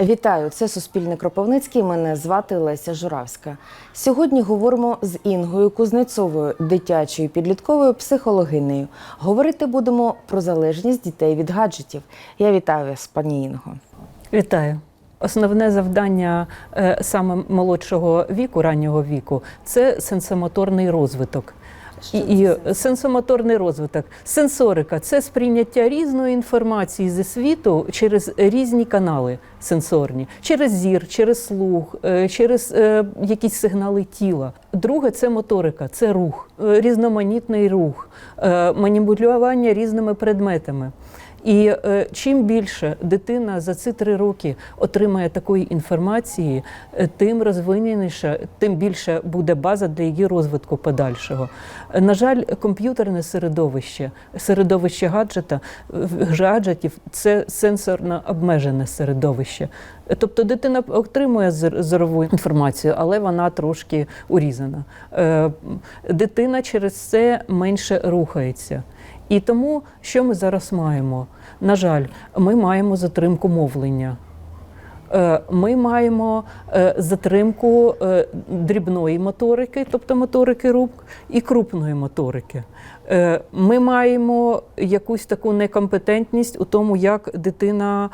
Вітаю, це Суспільне Кропивницький. Мене звати Леся Журавська. Сьогодні говоримо з Інгою Кузнецовою, дитячою підлітковою психологинею. Говорити будемо про залежність дітей від гаджетів. Я вітаю вас, пані Інго. Вітаю. Основне завдання е, саме молодшого віку, раннього віку, це сенсомоторний розвиток. І, і сенсомоторний розвиток. Сенсорика це сприйняття різної інформації зі світу через різні канали сенсорні, через зір, через слух, е, через е, якісь сигнали тіла. Друге це моторика, це рух, е, різноманітний рух, маніпулювання різними предметами. І чим більше дитина за ці три роки отримає такої інформації, тим розвиненіше, тим більше буде база для її розвитку подальшого. На жаль, комп'ютерне середовище, середовище гаджета, гаджетів це сенсорно обмежене середовище. Е, Тобто дитина отримує зор- зорову інформацію, але вона трошки урізана. Е, Дитина через це менше рухається. І тому, що ми зараз маємо? На жаль, ми маємо затримку мовлення. Е, Ми маємо е, затримку е, дрібної моторики, тобто моторики рук, і крупної моторики. Ми маємо якусь таку некомпетентність у тому, як дитина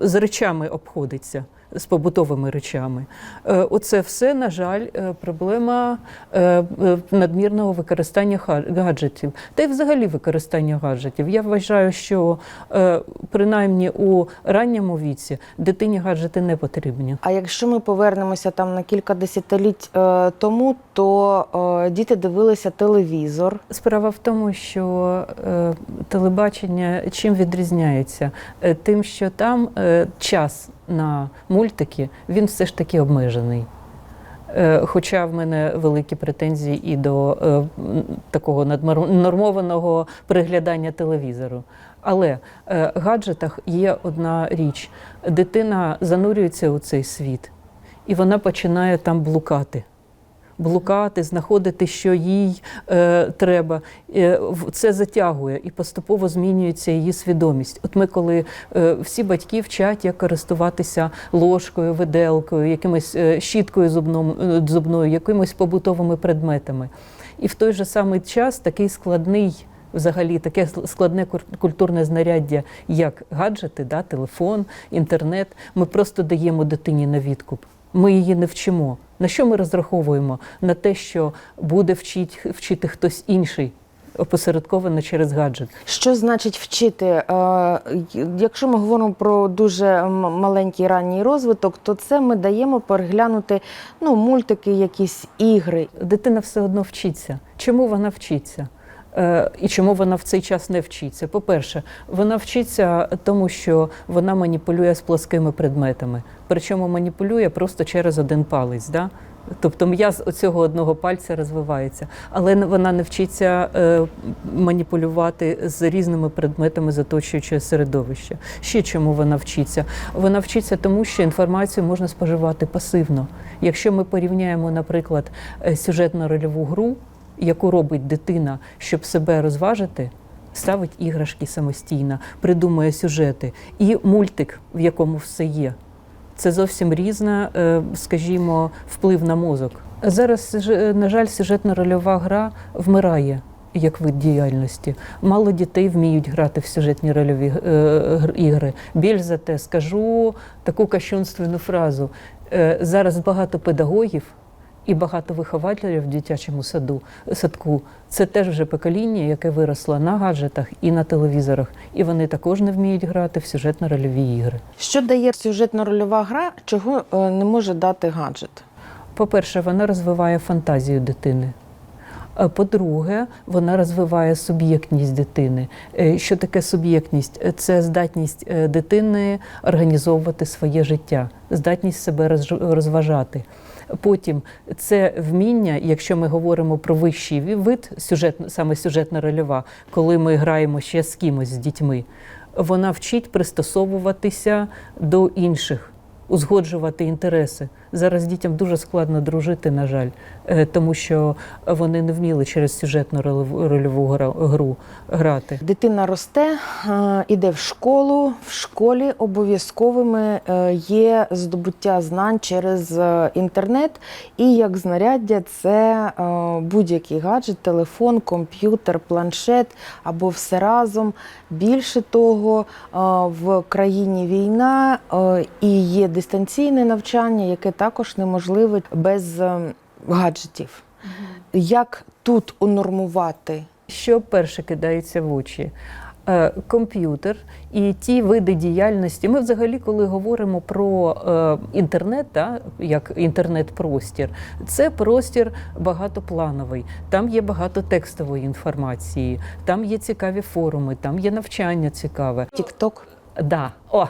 з речами обходиться. З побутовими речами, Е, оце все, на жаль, е, проблема е, надмірного використання гаджетів, та й взагалі використання гаджетів. Я вважаю, що принаймні у ранньому віці дитині гаджети не потрібні. А якщо ми повернемося там на кілька десятиліть тому, то діти дивилися телевізор. Справа в тому, що телебачення чим відрізняється? Тим, що там час на мультики він все ж таки обмежений. Е, Хоча в мене великі претензії і до е, такого наднормованого переглядання телевізору. Але е, в гаджетах є одна річ: дитина занурюється у цей світ, і вона починає там блукати. Блукати, знаходити, що їй е, треба. Е, це затягує і поступово змінюється її свідомість. От ми, коли е, всі батьки вчать, як користуватися ложкою, виделкою, якимось е, щіткою зубном, е, зубною, якимось побутовими предметами. І в той же самий час такий складний. Взагалі таке складне культурне знаряддя, як гаджети, да, телефон, інтернет. Ми просто даємо дитині на відкуп. Ми її не вчимо. На що ми розраховуємо? На те, що буде вчить, вчити хтось інший, опосередковано через гаджет. Що значить вчити? Е, Якщо ми говоримо про дуже маленький ранній розвиток, то це ми даємо переглянути ну, мультики, якісь ігри. Дитина все одно вчиться. Чому вона вчиться? Е, І чому вона в цей час не вчиться? По-перше, вона вчиться тому, що вона маніпулює з плоскими предметами. Причому маніпулює просто через один палець. Да? Тобто м'яз оцього одного пальця розвивається, але вона не вчиться е, маніпулювати з різними предметами з оточуючого середовища. Ще чому вона вчиться? Вона вчиться тому, що інформацію можна споживати пасивно. Якщо ми порівняємо, наприклад, е, сюжетно-рольову гру, яку робить дитина, щоб себе розважити. Ставить іграшки самостійно, придумує сюжети, і мультик, в якому все є. Це зовсім різна, е, скажімо, вплив на мозок. Зараз, на жаль, сюжетно-рольова гра вмирає як вид діяльності. Мало дітей вміють грати в сюжетні рольові е, ігри. Більш за те, скажу таку кощунственну фразу. Е, Зараз багато педагогів і багато вихователів в дитячому саду, садку. Це теж вже покоління, яке виросло на гаджетах і на телевізорах. І вони також не вміють грати в сюжетно-рольові ігри. Що дає сюжетно-рольова гра, чого е, не може дати гаджет? По-перше, вона розвиває фантазію дитини. А По-друге, вона розвиває суб'єктність дитини. Е, Що таке суб'єктність? Е, Це здатність е, дитини організовувати своє життя, здатність себе розважати. Потім це вміння, якщо ми говоримо про вищий вид, сюжет, саме сюжетна рольова, коли ми граємо ще з кимось з дітьми, вона вчить пристосовуватися до інших узгоджувати інтереси. Зараз дітям дуже складно дружити, на жаль, е, тому що вони не вміли через сюжетну рольову- гру грати. Дитина росте, е, іде в школу. В школі обов'язковими е, є здобуття знань через інтернет. І як знаряддя це будь-який гаджет, телефон, комп'ютер, планшет або все разом. Більше того, в країні війна і є дистанційне навчання, яке також неможливе без е, гаджетів. Як тут унормувати? Що перше кидається в очі? Е, Комп'ютер і ті види діяльності. Ми взагалі, коли говоримо про е, інтернет, та, як інтернет-простір, це простір багатоплановий. Там є багато текстової інформації, там є цікаві форуми, там є навчання цікаве. Тікток. Да. О.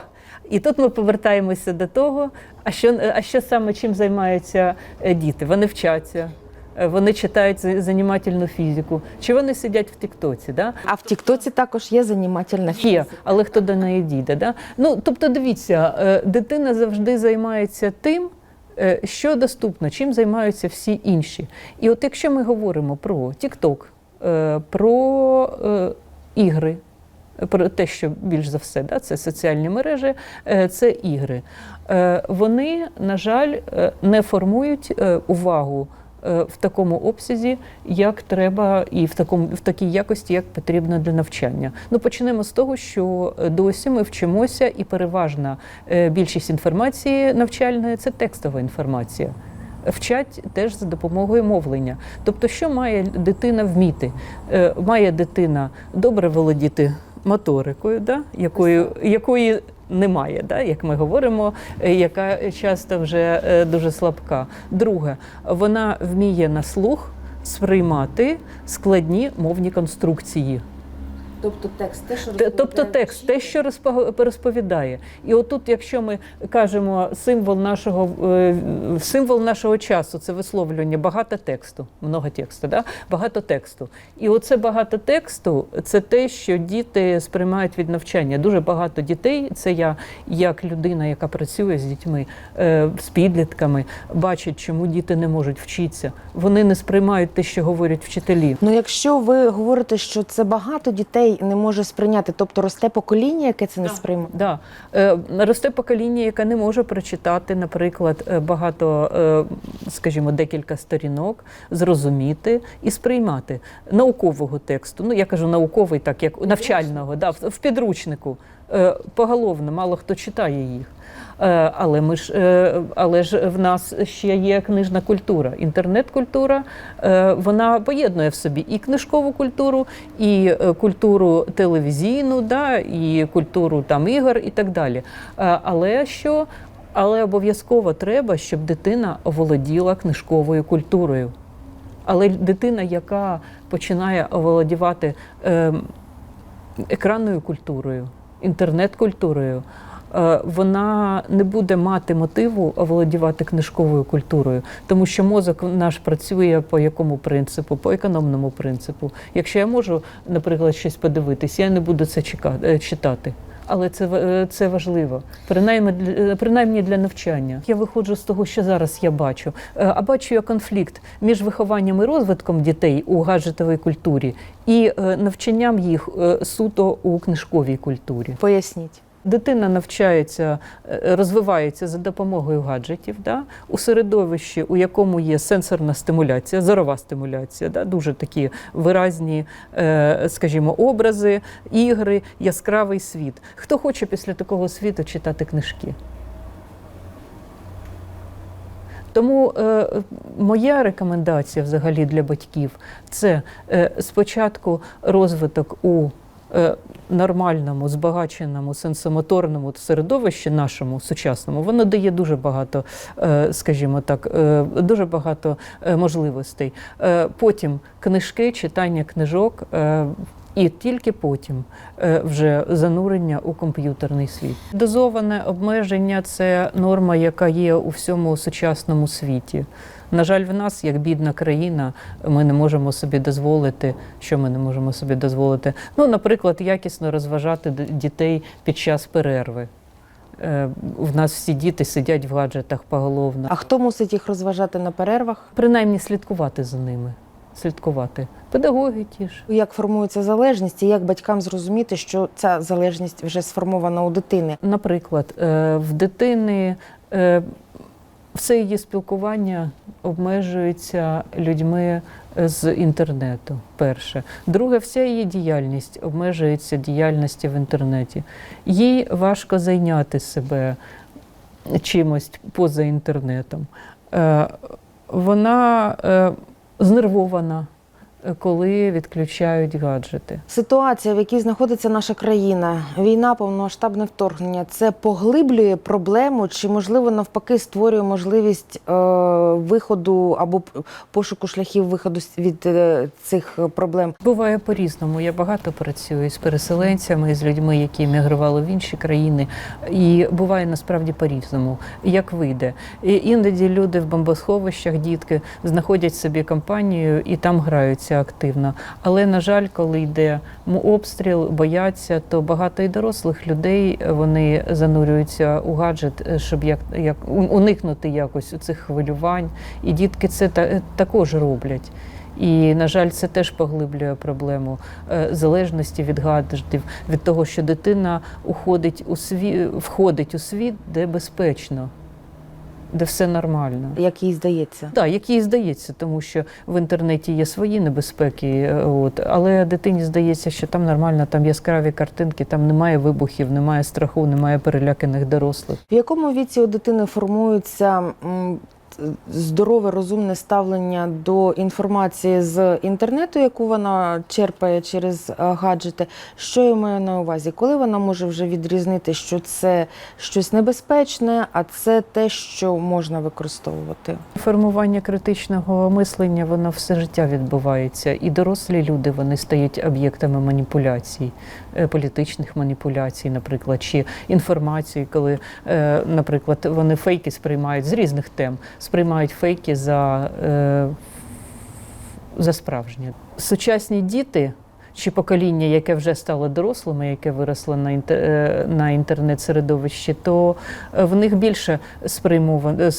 І тут ми повертаємося до того, а що, а що саме чим займаються е, діти? Вони вчаться, е, вони читають занімательну фізику, чи вони сидять в Тіктоці? Да? А в Тіктоці також є занімательна Є, фізика. але хто до неї дійде? Да? Ну, тобто, дивіться, е, дитина завжди займається тим, що доступно, чим займаються всі інші. І от якщо ми говоримо про е, про ігри, про те, що більш за все, да, це соціальні мережі, е, це ігри. Е, Вони, на жаль, е, не формують увагу в такому обсязі, як треба, і в такому в такій якості, як потрібно для навчання. Ну почнемо з того, що досі ми вчимося, і переважна більшість інформації навчальної це текстова інформація. Вчать теж за допомогою мовлення. Тобто, що має дитина вміти? Має дитина добре володіти моторикою, да? якою, якої немає, да? як ми говоримо, е, яка часто вже е, дуже слабка. Друге, вона вміє на слух сприймати складні мовні конструкції. Тобто текст, те, що Те- Тобто текст, те, що розпо- розповідає. І отут, якщо ми кажемо символ нашого е, символ нашого часу, це висловлювання багато тексту, много тексту, да? багато тексту. І оце багато тексту це те, що діти сприймають від навчання. Дуже багато дітей, це я як людина, яка працює з дітьми, е, з підлітками, бачать, чому діти не можуть вчитися. Вони не сприймають те, що говорять вчителі. Ну, якщо ви говорите, що це багато дітей не може сприйняти, тобто росте покоління, яке це не сприймає. Да. Е, росте покоління, яке не може прочитати, наприклад, е, багато, е, скажімо, декілька сторінок, зрозуміти і сприймати наукового тексту. Ну, я кажу науковий, так як навчального, да, в підручнику. Е, поголовно, мало хто читає їх. Е, Але ми ж, е, але ж в нас ще є книжна культура. Інтернет-культура вона поєднує в собі і книжкову культуру, і культуру телевізійну, да, і культуру там ігор і так далі. Але що? Але обов'язково треба, щоб дитина володіла книжковою культурою. Але дитина, яка починає володівати е, екранною культурою, інтернет-культурою, е, вона не буде мати мотиву володівати книжковою культурою, тому що мозок наш працює по якому принципу? По економному принципу. Якщо я можу, наприклад, щось подивитись, я не буду це е, читати. Але це, е, це важливо, принаймні для, е, принаймні для навчання. Я виходжу з того, що зараз я бачу. Е, А бачу я конфлікт між вихованням і розвитком дітей у гаджетовій культурі і навчанням їх суто у книжковій культурі. Поясніть. Дитина навчається, е, розвивається за допомогою гаджетів да? у середовищі, у якому є сенсорна стимуляція, зорова стимуляція, да? дуже такі виразні, е, скажімо, образи, ігри, яскравий світ. Хто хоче після такого світу читати книжки? Тому е, моя рекомендація взагалі для батьків це е, спочатку розвиток у нормальному, збагаченому, сенсомоторному середовищі нашому сучасному, воно дає дуже багато, е, скажімо так, е, дуже багато е, можливостей. Е, Потім книжки, читання книжок. е, І тільки потім е, вже занурення у комп'ютерний світ. Дозоване обмеження це норма, яка є у всьому сучасному світі. На жаль, в нас, як бідна країна, ми не можемо собі дозволити, що ми не можемо собі дозволити. Ну, наприклад, якісно розважати дітей під час перерви. Е, В нас всі діти сидять в гаджетах поголовно. А хто мусить їх розважати на перервах? Принаймні слідкувати за ними. Слідкувати. Педагоги ті ж. Як формується залежність, і як батькам зрозуміти, що ця залежність вже сформована у дитини? Наприклад, е, в дитини е, все її спілкування обмежується людьми з інтернету. Перше. Друге, вся її діяльність обмежується діяльністю в інтернеті. Їй важко зайняти себе чимось поза інтернетом. Е, Вона е, знервована, е, коли відключають гаджети. Ситуація, в якій знаходиться наша країна, війна, повномасштабне вторгнення, це поглиблює проблему, чи можливо навпаки створює можливість е, виходу або пошуку шляхів виходу від е, цих проблем? Буває по-різному. Я багато працюю з переселенцями, з людьми, які мігрували в інші країни. І буває насправді по-різному, як вийде. І іноді люди в бомбосховищах, дітки, знаходять собі компанію і там граються активно. Але, на жаль, коли йде обстріл, бояться, то багато і дорослих людей вони занурюються у гаджет, е, щоб як, як уникнути якось цих хвилювань. І дітки це та, також роблять. І, на жаль, це теж поглиблює проблему е, залежності від гаджетів, від того, що дитина уходить у світ, входить у світ, де безпечно, де все нормально. Як їй здається? Так, як їй здається, тому що в інтернеті є свої небезпеки, е, от, але дитині здається, що там нормально, там яскраві картинки, там немає вибухів, немає страху, немає переляканих дорослих. В якому віці у дитини т- здорове, розумне ставлення до інформації з інтернету, яку вона черпає через е, гаджети? Що я маю на увазі? Коли вона може вже відрізнити, що це щось небезпечне, а це те, що можна використовувати? Формування критичного мислення воно все життя відбувається, і дорослі люди вони стають об'єктами маніпуляцій, політичних маніпуляцій, наприклад, чи інформації, коли, е, наприклад, вони фейки сприймають з різних тем, сприймають фейки за, е, за справжнє. Сучасні діти. Чи покоління, яке вже стало дорослими, яке виросло на е, на інтернет-середовищі, то е, в них більше сприймовано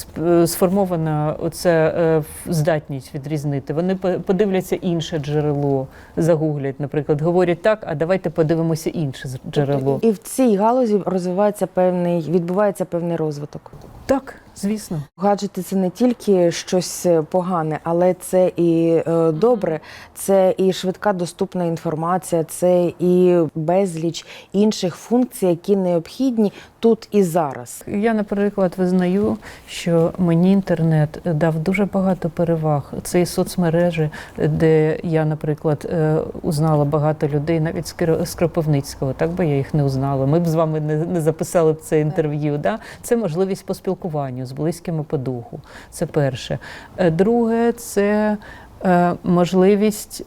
сформована оця е, здатність відрізнити. Вони по- подивляться інше джерело, загуглять, наприклад, говорять так, а давайте подивимося інше з- джерело. І в цій галузі розвивається певний, відбувається певний розвиток. Так, звісно. Гаджети це не тільки щось погане, але це і е, добре, це і швидка доступна інформація, це і безліч інших функцій, які необхідні тут і зараз. Я, наприклад, визнаю, що мені інтернет дав дуже багато переваг. Це і соцмережі, де я, наприклад, е, узнала багато людей, навіть з Кропивницького, так би я їх не узнала. Ми б з вами не, записали б це інтерв'ю. Да? Це можливість по спілкуванню з близькими по духу. Це перше. Е, Друге, це е, можливість.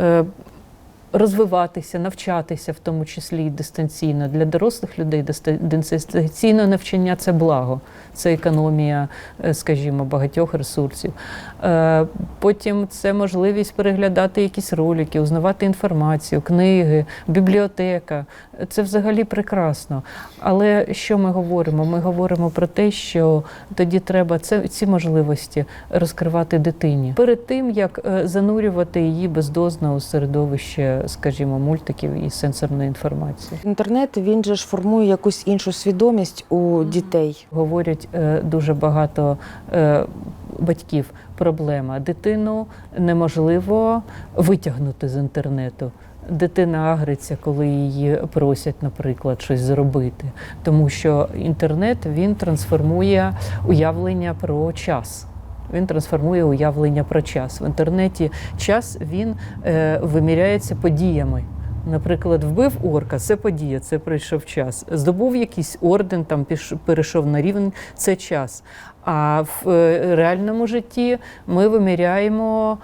е, Розвиватися, навчатися, в тому числі і дистанційно. Для дорослих людей дистанційне навчання це благо, це економія, скажімо, багатьох ресурсів. Потім це можливість переглядати якісь ролики, узнавати інформацію, книги, бібліотека. Це взагалі прекрасно. Але що ми говоримо? Ми говоримо про те, що тоді треба це, ці можливості розкривати дитині перед тим, як е, занурювати її бездозно у середовище, скажімо, мультиків і сенсорної інформації. Інтернет він же ж формує якусь іншу свідомість у дітей. Говорять е, дуже багато е, батьків. Проблема дитину неможливо витягнути з інтернету. Дитина агриться, коли її просять, наприклад, щось зробити, тому що інтернет він трансформує уявлення про час. Він трансформує уявлення про час. В інтернеті час він е, виміряється подіями. Наприклад, вбив орка, це подія, це пройшов час. Здобув якийсь орден, там піш, перейшов на рівень, це час. А в е, реальному житті ми виміряємо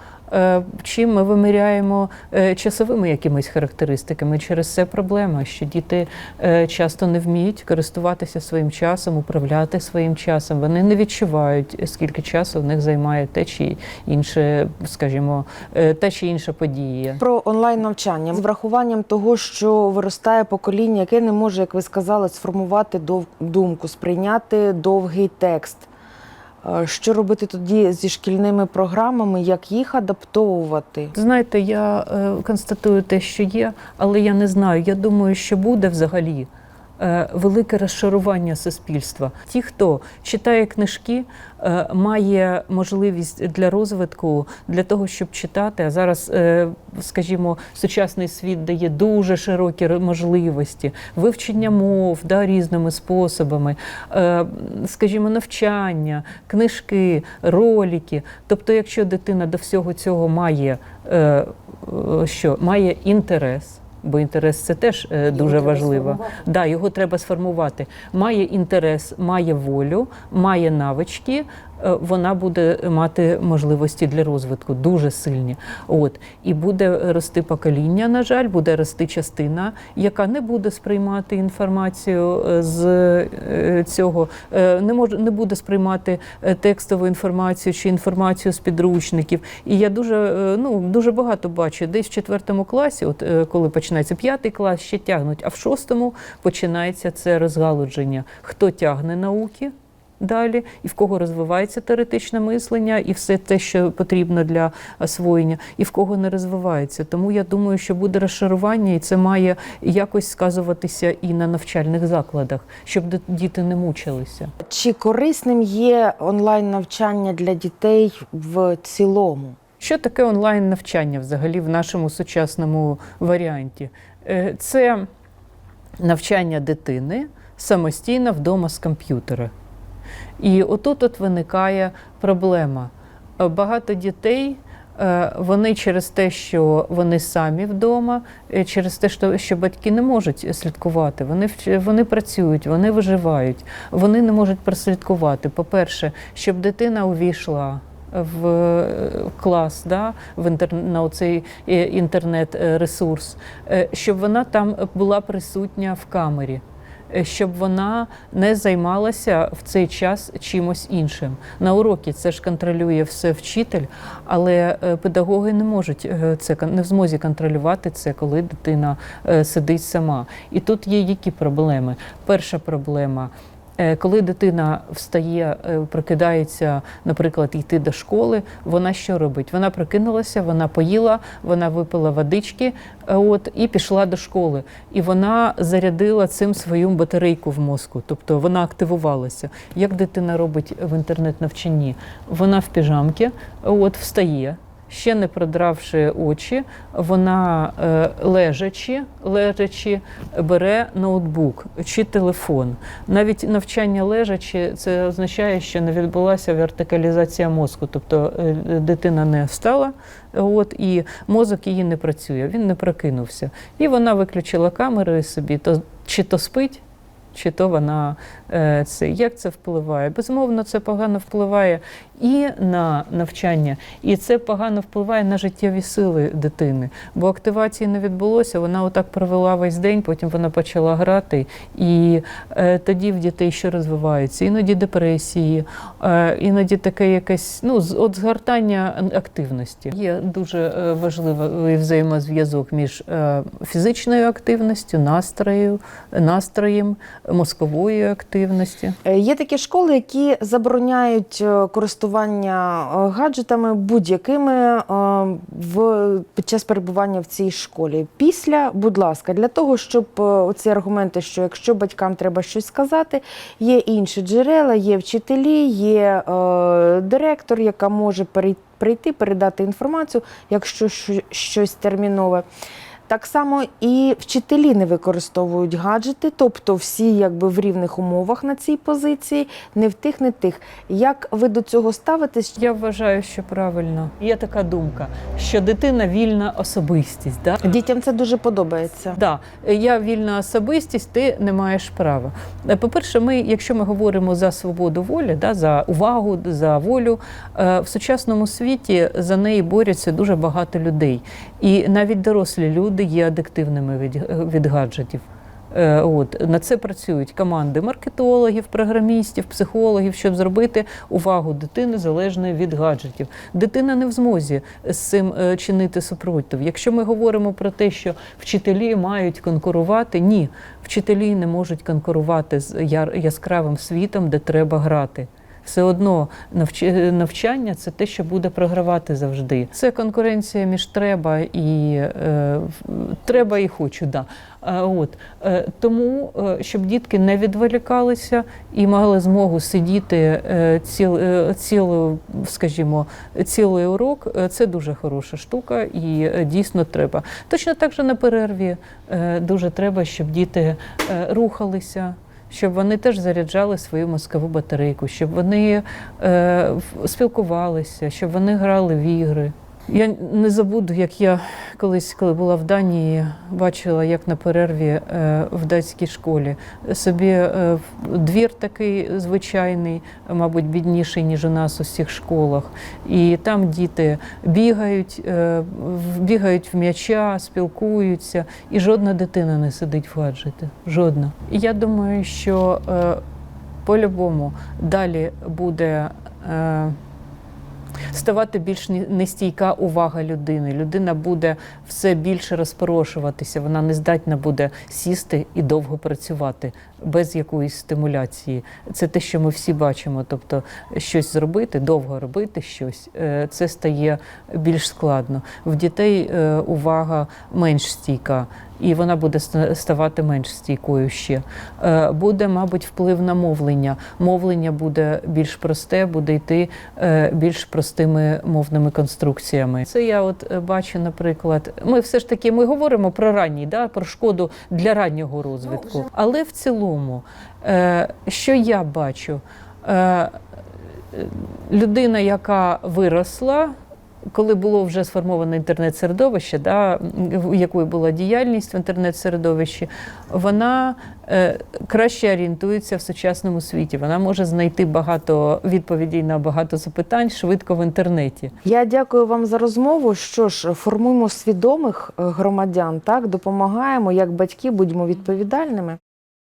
чи ми виміряємо е, часовими якимись характеристиками. Через це проблема, що діти е, часто не вміють користуватися своїм часом, управляти своїм часом. Вони не відчувають, скільки часу в них займає те чи інше, скажімо, е, та чи інша подія. Про онлайн навчання з врахуванням того, що виростає покоління, яке не може, як ви сказали, сформувати думку, сприйняти довгий текст. Е, Що робити тоді зі шкільними програмами, як їх адаптовувати? Знаєте, я е, констатую те, що є, але я не знаю. Я думаю, що буде взагалі. Е, Велике розшарування суспільства. Ті, хто читає книжки, е, має можливість для розвитку, для того, щоб читати. А зараз, е, скажімо, сучасний світ дає дуже широкі можливості вивчення мов да, різними способами, скажімо, навчання, книжки, ролики. Тобто, якщо дитина до всього цього має що має інтерес. Бо інтерес це теж е, дуже важливо. Да, його треба сформувати. Має інтерес, має волю, має навички. Е, Вона буде мати можливості для розвитку дуже сильні. От і буде рости покоління. На жаль, буде рости частина, яка не буде сприймати інформацію е, з е, цього, не може не буде сприймати текстову інформацію чи інформацію з підручників. І я дуже ну дуже багато бачу, десь в четвертому класі, от коли починається п'ятий клас, ще тягнуть, а в шостому починається це розгалудження. Хто тягне науки? Далі, і в кого розвивається теоретичне мислення, і все те, що потрібно для освоєння, і в кого не розвивається. Тому я думаю, що буде розшарування, і це має якось сказуватися і на навчальних закладах, щоб діти не мучилися. Чи корисним є онлайн навчання для дітей в цілому? Що таке онлайн навчання взагалі в нашому сучасному варіанті? Е, Це навчання дитини самостійно вдома з комп'ютера. І отут от виникає проблема. Е, Багато дітей. е, Вони через те, що вони самі вдома, е, через те, що- батьки не можуть слідкувати, вони вони працюють, вони виживають, вони не можуть прослідкувати. По-перше, щоб дитина увійшла в клас, да, в інтер... на оцей інтернет-ресурс, щоб вона там була присутня в камері. Е, Щоб вона не займалася в цей час чимось іншим. На уроки це ж контролює все вчитель, але е, педагоги не можуть е, це не в змозі контролювати це, коли дитина сидить сама. І тут є які проблеми. Перша проблема. Е, Коли дитина встає, е, прокидається, наприклад, йти до школи, вона що робить? Вона прокинулася, вона поїла, вона випила водички, е, от і пішла до школи. І вона зарядила цим свою батарейку в мозку, тобто вона активувалася. Як дитина робить в інтернет-навчанні? Вона в піжамці, от встає. Ще не продравши очі, вона е, лежачи, лежачи бере ноутбук чи телефон. Навіть навчання лежачи, це означає, що не відбулася вертикалізація мозку, тобто е, дитина не встала, от і мозок її не працює, він не прокинувся. І вона виключила камеру і собі то чи то спить. Чи то вона е, це як це впливає? Безумовно, це погано впливає і на навчання, і це погано впливає на життєві сили дитини. Бо активації не відбулося, вона отак провела весь день, потім вона почала грати, і е, тоді в дітей що розвиваються? Іноді депресії, е, іноді таке якесь ну, от згортання активності. Є дуже важливий взаємозв'язок між фізичною активністю, настрою, настроєм, мозковою активністю. Е, Є такі школи, які забороняють е, користування е, гаджетами будь-якими в під час перебування в цій школі. Після, будь ласка, для того, щоб оці аргументи, що якщо батькам треба щось сказати, є інші джерела, є вчителі, є директор, яка може прийти, передати інформацію, якщо щось термінове. Так само і вчителі не використовують гаджети, тобто всі якби в рівних умовах на цій позиції, не в тих, не тих. Як ви до цього ставитесь? Я вважаю, що правильно. Є така думка, що дитина вільна особистість. Да? Дітям це дуже подобається. Да, я вільна особистість, ти не маєш права. Е, По-перше, ми, якщо ми говоримо за свободу волі, да, за увагу, за волю, е, в сучасному світі за неї борються дуже багато людей. І навіть дорослі люди є адиктивними від, від гаджетів. Е, От на це працюють команди маркетологів, програмістів, психологів, щоб зробити увагу дитини залежною від гаджетів. Дитина не в змозі з цим е, чинити супротив. Якщо ми говоримо про те, що вчителі мають конкурувати, ні, вчителі не можуть конкурувати з яскравим світом, де треба грати. Все одно навч- навчання це те, що буде програвати завжди. Це конкуренція між треба і е, треба і хочу. Да. От е, тому, е, щоб дітки не відволікалися і мали змогу сидіти е, ціл, цілу, скажімо, цілий урок, це дуже хороша штука і дійсно треба. Точно так же на перерві дуже треба, щоб діти рухалися. Щоб вони теж заряджали свою мозкову батарейку, щоб вони е, спілкувалися, щоб вони грали в ігри. Я не забуду, як я колись, коли була в Данії, бачила, як на перерві е, в датській школі собі е, двір такий звичайний, мабуть, бідніший, ніж у нас у всіх школах. І там діти бігають, е, бігають в м'яча, спілкуються, і жодна дитина не сидить в гаджеті. Жодна. Я думаю, що по-любому далі буде. Ставати більш не- нестійка увага людини. Людина буде все більше розпорошуватися, вона не здатна буде сісти і довго працювати без якоїсь стимуляції. Це те, що ми всі бачимо. Тобто щось зробити, довго робити щось, е, це стає більш складно. В дітей е, увага менш стійка. І вона буде ставати менш стійкою ще. Е, Буде, мабуть, вплив на мовлення. Мовлення буде більш просте, буде йти більш простими мовними конструкціями. Це я от бачу, наприклад, ми все ж таки ми говоримо про ранній, да, про шкоду для раннього розвитку. Але в цілому, е, що я бачу, Е, людина, яка виросла. Коли було вже сформоване інтернет-середовище, да, в якої була діяльність в інтернет-середовищі, вона е, краще орієнтується в сучасному світі. Вона може знайти багато відповідей на багато запитань швидко в інтернеті. Я дякую вам за розмову. Що ж, формуємо свідомих е, громадян, так допомагаємо як батьки, будьмо відповідальними.